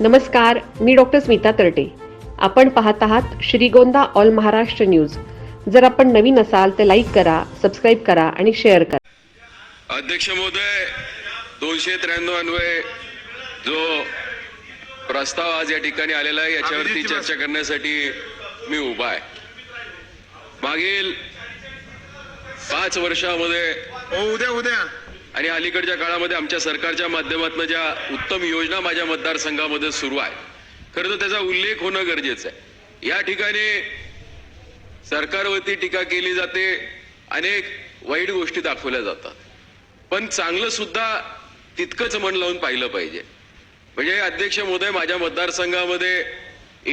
नमस्कार मी डॉक्टर स्मिता तरटे. आपण पाहत आहात श्रीगोंदा ऑल महाराष्ट्र न्यूज. जर आपण नवीन असाल तर लाईक करा सबस्क्राईब करा आणि शेअर करा. अध्यक्ष महोदय दोनशे त्र्याण्णव अन्वये जो प्रस्ताव आज या ठिकाणी आलेला आहे याच्यावरती चर्चा करण्यासाठी मी उभा आहे. मागील पाच वर्षामध्ये हो उद्या उद्या. आणि अलीकडच्या काळामध्ये आमच्या सरकारच्या माध्यमातून ज्या उत्तम योजना माझ्या मतदारसंघामध्ये सुरू आहे खरं तर त्याचा उल्लेख होणं गरजेचं आहे. या ठिकाणी सरकारवरती टीका केली जाते अनेक वाईट गोष्टी दाखवल्या जातात. पण चांगलं सुद्धा तितकंच मन लावून पाहिलं पाहिजे. म्हणजे अध्यक्ष महोदय माझ्या मतदारसंघामध्ये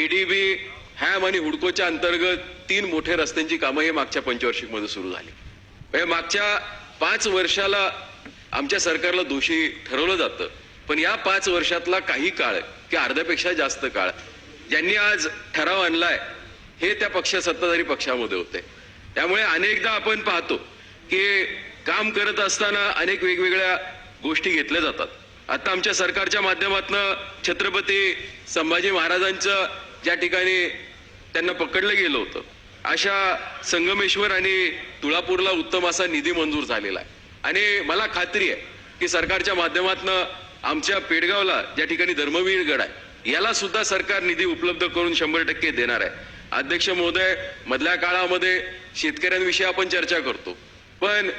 एडीबी हॅम आणि हुडकोच्या अंतर्गत तीन मोठे रस्त्यांची कामं हे मागच्या पंचवार्षिकमध्ये सुरू झाली. म्हणजे मागच्या पाच वर्षाला आमच्या सरकारला दोषी ठरवलं जातं. पण या पाच वर्षातला काही काळ की अर्ध्यापेक्षा जास्त काळ ज्यांनी आज ठराव आणलाय हे त्या पक्ष सत्ताधारी पक्षामध्ये होते. त्यामुळे अनेकदा आपण पाहतो की काम करत असताना अनेक वेगवेगळ्या गोष्टी घेतल्या जातात. आता आमच्या सरकारच्या माध्यमातनं छत्रपती संभाजी महाराजांचं ज्या ठिकाणी त्यांना पकडलं गेलं होतं अशा संगमेश्वर आणि तुळापूरला उत्तम असा निधी मंजूर झालेला आहे. आणि मला खात्री आहे की सरकारच्या माध्यमातनं आमच्या पेडगावला ज्या ठिकाणी धर्मवीर गड आहे याला सुद्धा सरकार निधी उपलब्ध करून शंभर टक्के देणार आहे. अध्यक्ष महोदय मधल्या काळामध्ये शेतकऱ्यांविषयी आपण चर्चा करतो. पण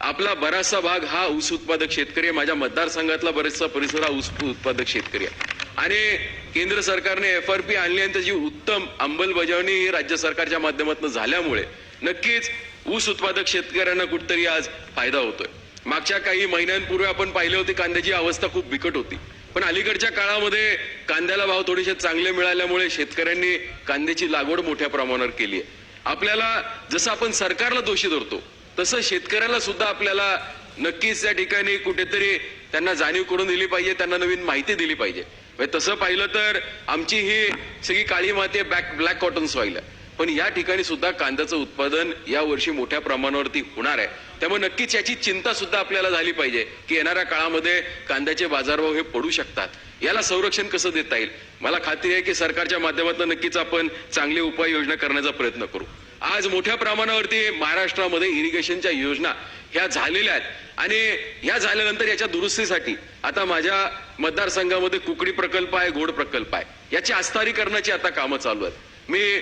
आपला बराचसा भाग हा ऊस उत्पादक शेतकरी आहे. माझ्या मतदारसंघातला बरेचसा परिसर हा ऊस उत्पादक शेतकरी आहे. आणि केंद्र सरकारने एफ आर पी आणली आणि त्याची उत्तम अंमलबजावणी राज्य सरकारच्या माध्यमातून झाल्यामुळे नक्कीच ऊस उत्पादक शेतकऱ्यांना कुठतरी आज फायदा होतोय. मागच्या काही महिन्यांपूर्वी आपण पाहिले होते कांद्याची अवस्था खूप बिकट होती. पण अलीकडच्या काळामध्ये कांद्याला भाव थोडेसे चांगले मिळाल्यामुळे शेतकऱ्यांनी कांद्याची लागवड मोठ्या प्रमाणावर केली आहे. आपल्याला जसं आपण सरकारला दोषी धरतो तसं शेतकऱ्याला सुद्धा आपल्याला नक्कीच त्या ठिकाणी कुठेतरी त्यांना जाणीव करून दिली पाहिजे त्यांना नवीन माहिती दिली पाहिजे. म्हणजे तसं पाहिलं तर आमची ही सगळी काळी माती बॅक ब्लॅक कॉटन सॉईल आहे. पण या ठिकाणी सुद्धा कांद्याचं उत्पादन या वर्षी मोठ्या प्रमाणावरती होणार आहे. त्यामुळे नक्कीच याची चिंता सुद्धा आपल्याला झाली पाहिजे की येणाऱ्या काळामध्ये कांद्याचे बाजारभाव हे पडू शकतात. याला संरक्षण कसं देता येईल? मला खात्री आहे की सरकारच्या माध्यमातून नक्कीच आपण चांगली उपाययोजना करण्याचा प्रयत्न करू. आज मोठ्या प्रमाणावरती महाराष्ट्रामध्ये इरिगेशनच्या योजना ह्या झालेल्या आहेत. आणि ह्या झाल्यानंतर याच्या दुरुस्तीसाठी आता माझ्या मतदारसंघामध्ये कुकडी प्रकल्प आहे घोड प्रकल्प आहे. याची आस्थारीकरणाची आता कामं चालू आहेत. मी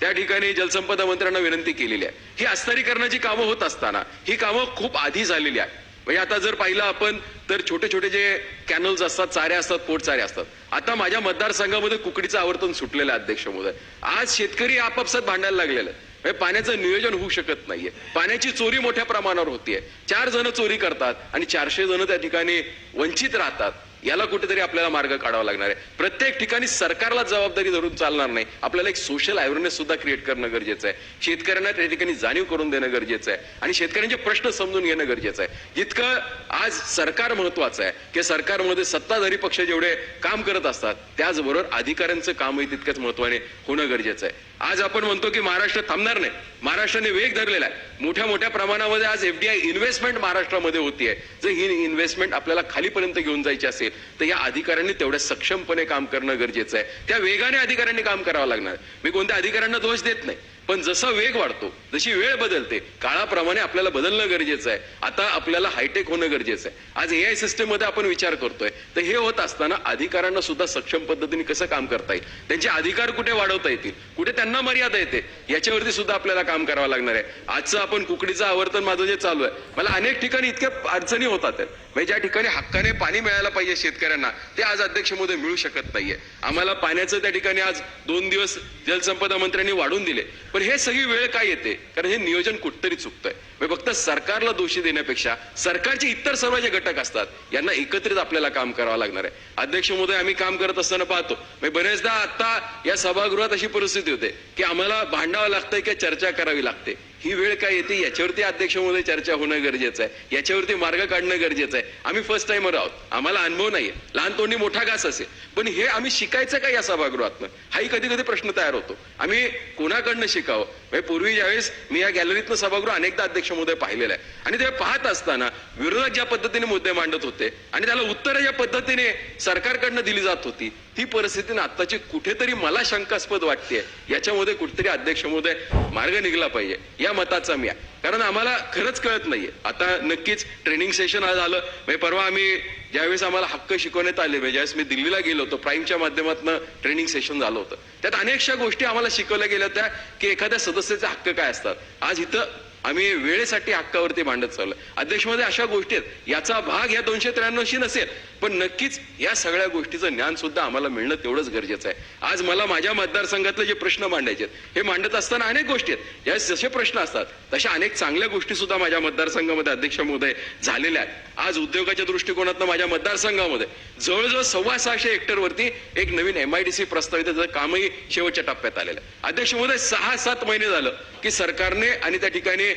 त्या ठिकाणी जलसंपदा मंत्र्यांना विनंती केलेली आहे. ही अस्तरीकरणाची कामं होत असताना ही कामं खूप आधी झालेली आहे म्हणजे आता जर पाहिलं आपण तर छोटे छोटे जे कॅनल्स असतात चारे असतात पोटचारे असतात. आता माझ्या मतदारसंघामध्ये कुकडीचं आवर्तन सुटलेलं आहे अध्यक्ष महोदय आज शेतकरी आपापसात भांडायला लागलेलं आहे म्हणजे पाण्याचं नियोजन होऊ शकत नाहीये. पाण्याची चोरी मोठ्या प्रमाणावर होतीये. चार जण चोरी करतात आणि चारशे जण त्या ठिकाणी वंचित राहतात. याला कुठेतरी आपल्याला मार्ग काढावा लागणार आहे. प्रत्येक ठिकाणी सरकारला जबाबदारी धरून चालणार नाही. आपल्याला एक सोशल अवेअरनेस सुद्धा क्रिएट करणं गरजेचं आहे. शेतकऱ्यांना त्या ठिकाणी जाणीव करून देणं गरजेचं आहे. आणि शेतकऱ्यांचे प्रश्न समजून घेणं गरजेचं आहे. जितकं आज सरकार महत्वाचं आहे की सरकारमध्ये सत्ताधारी पक्ष जेवढे काम करत असतात त्याचबरोबर अधिकाऱ्यांचं कामही तितकंच महत्वाने होणं गरजेचं आहे. आज आपण म्हणतो की महाराष्ट्र थांबणार नाही. महाराष्ट्राने वेग धरलेला आहे. मोठ्या मोठ्या प्रमाणामध्ये आज एफडीआय इन्व्हेस्टमेंट महाराष्ट्रामध्ये होतीये. जर ही इन्व्हेस्टमेंट आपल्याला खालीपर्यंत घेऊन जायची असेल तर या अधिकाऱ्यांनी तेवढ्या सक्षमपणे काम करणं गरजेचं आहे. त्या वेगाने अधिकाऱ्यांनी काम करावं लागणार. मी कोणत्या अधिकाऱ्यांना दोष देत नाही. पण जसा वेग वाढतो जशी वेळ बदलते काळाप्रमाणे आपल्याला बदलणं गरजेचं आहे. आता आपल्याला हायटेक होणं गरजेचं आहे. आज ए आय सिस्टममध्ये आपण विचार करतोय तर हे होत असताना अधिकारांना सुद्धा सक्षम पद्धतीने कसं काम करता येईल? त्यांचे अधिकार कुठे वाढवता येतील? कुठे त्यांना मर्यादा येते? याच्यावरती सुद्धा आपल्याला काम करावं लागणार आहे. आजचं आपण कुकडीचं आवर्तन माझं जे चालू आहे मला अनेक ठिकाणी इतक्या अडचणी होतात आहेत. म्हणजे ज्या ठिकाणी हक्काने पाणी मिळायला पाहिजे शेतकऱ्यांना ते आज अध्यक्ष मोदी मिळू शकत नाहीये. आम्हाला पाण्याचं त्या ठिकाणी आज दोन दिवस जलसंपदा मंत्र्यांनी वाढून दिले. पण हे सगळी वेळ काय येते? कारण हे नियोजन कुठतरी चुकतंय. म्हणजे फक्त सरकारला दोषी देण्यापेक्षा सरकारचे इतर सर्व जे घटक असतात यांना एकत्रित आपल्याला काम करावं लागणार आहे. अध्यक्ष महोदय आम्ही काम करत असताना पाहतो. म्हणजे बरेचदा आता या सभागृहात अशी परिस्थिती होते की आम्हाला भांडावं लागतंय किंवा चर्चा करावी लागते. ही वेळ काय येते? याच्यावरती अध्यक्ष महोदय चर्चा होणं गरजेचं आहे. याच्यावरती मार्ग काढणं गरजेचं आहे. आम्ही फर्स्ट टाइमर आहोत. आम्हाला अनुभव नाहीये. लहान तोंडी मोठा घास असेल. पण हे आम्ही शिकायचं काय या सभागृहातनं? हाही कधी कधी प्रश्न तयार होतो. आम्ही कोणाकडनं शिकावं? म्हणजे पूर्वी ज्यावेळेस मी या गॅलरीतनं सभागृह अनेकदा अध्यक्ष महोदय पाहिलेला आहे. आणि ते पाहत असताना विरोधक ज्या पद्धतीने मुद्दे मांडत होते आणि त्याला उत्तरं ज्या पद्धतीने सरकारकडनं दिली जात होती ती परिस्थिती आत्ताची कुठेतरी मला शंकास्पद वाटते याच्यामध्ये कुठेतरी अध्यक्ष महोदय मार्ग निघला पाहिजे. या मताचा मी आहे. कारण आम्हाला खरंच कळत नाहीये. आता नक्कीच ट्रेनिंग सेशन झालं म्हणजे परवा आम्ही ज्यावेळेस आम्हाला हक्क शिकवण्यात आले म्हणजे ज्यावेळेस मी दिल्लीला गेलो होतो प्राईमच्या माध्यमातून ट्रेनिंग सेशन झालं होतं. त्यात अनेकशा गोष्टी आम्हाला शिकवल्या गेल्या होत्या की एखाद्या सदस्याचे हक्क काय असतात. आज इथं आम्ही वेळेसाठी हक्कावरती भांडत चाललो अध्यक्षमध्ये अशा गोष्टी आहेत. याचा भाग या दोनशे त्र्याण्णवशी नसेल पण नक्कीच या सगळ्या गोष्टीचं ज्ञान सुद्धा आम्हाला मिळणं तेवढंच गरजेचं आहे. आज मला माझ्या मतदारसंघातले जे प्रश्न मांडायचे आहेत हे मांडत असताना अनेक गोष्टी आहेत. या जसे प्रश्न असतात तशा अनेक चांगल्या गोष्टी सुद्धा माझ्या मतदारसंघामध्ये अध्यक्ष महोदय झालेल्या आहेत. आज उद्योगाच्या दृष्टिकोनातून माझ्या मतदारसंघामध्ये जवळजवळ सव्वा सहाशे हेक्टरवरती एक नवीन एमआयडीसी प्रस्तावित त्याचं कामही शेवटच्या टप्प्यात आलेलं आहे. अध्यक्ष महोदय सहा सात महिने झालं की सरकारने आणि त्या ठिकाणी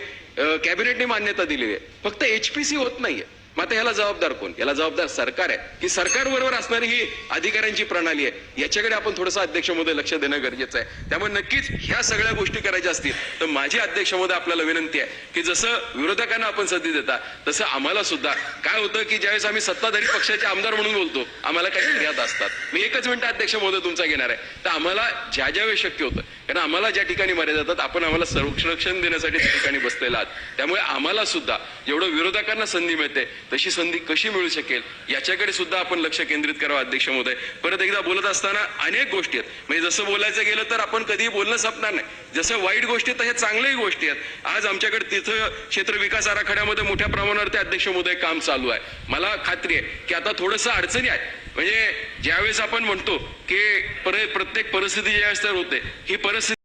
कॅबिनेटने मान्यता दिलेली आहे. फक्त एचपीसी होत नाहीये. मग आता ह्याला जबाबदार कोण? याला जबाबदार सरकार आहे. की सरकार बरोबर असणारी ही अधिकाऱ्यांची प्रणाली आहे. याच्याकडे आपण थोडंसं अध्यक्ष महोदय लक्ष देणं गरजेचं आहे. त्यामुळे नक्कीच ह्या सगळ्या गोष्टी करायच्या असतील तर माझी अध्यक्ष महोदय आपल्याला विनंती आहे की जसं विरोधकांना आपण संधी देता तसं आम्हाला सुद्धा. काय होतं की ज्यावेळेस आम्ही सत्ताधारी पक्षाचे आमदार म्हणून बोलतो आम्हाला काही मर्यादा असतात. मी एकच मिनिट अध्यक्ष महोदय तुमचा घेणार आहे. तर आम्हाला ज्या ज्या वेळेस शक्य होतं कारण आम्हाला ज्या ठिकाणी मर्यादा येतात आपण आम्हाला संरक्षण देण्यासाठी त्या ठिकाणी बसलेला आहात. त्यामुळे आम्हाला सुद्धा जेवढं विरोधकांना संधी मिळते तशी संधी कशी मिळू शकेल याच्याकडे सुद्धा आपण लक्ष केंद्रित करावं अध्यक्ष महोदय. परत एकदा बोलत असताना अनेक गोष्टी आहेत. म्हणजे जसं बोलायचं गेलं तर आपण कधीही बोलणं संपणार नाही. जसं वाईट गोष्टी आहेत, तशा चांगल्याही गोष्टी आहेत. आज आमच्याकडे तिथं क्षेत्र विकास आराखड्यामध्ये मोठ्या प्रमाणावरती अध्यक्ष महोदय काम चालू आहे. मला खात्री आहे की आता थोडंसं अडचणी आहे म्हणजे ज्यावेळेस आपण म्हणतो की प्रत्येक परिस्थिती ज्यावेळेस तर होते ही परिस्थिती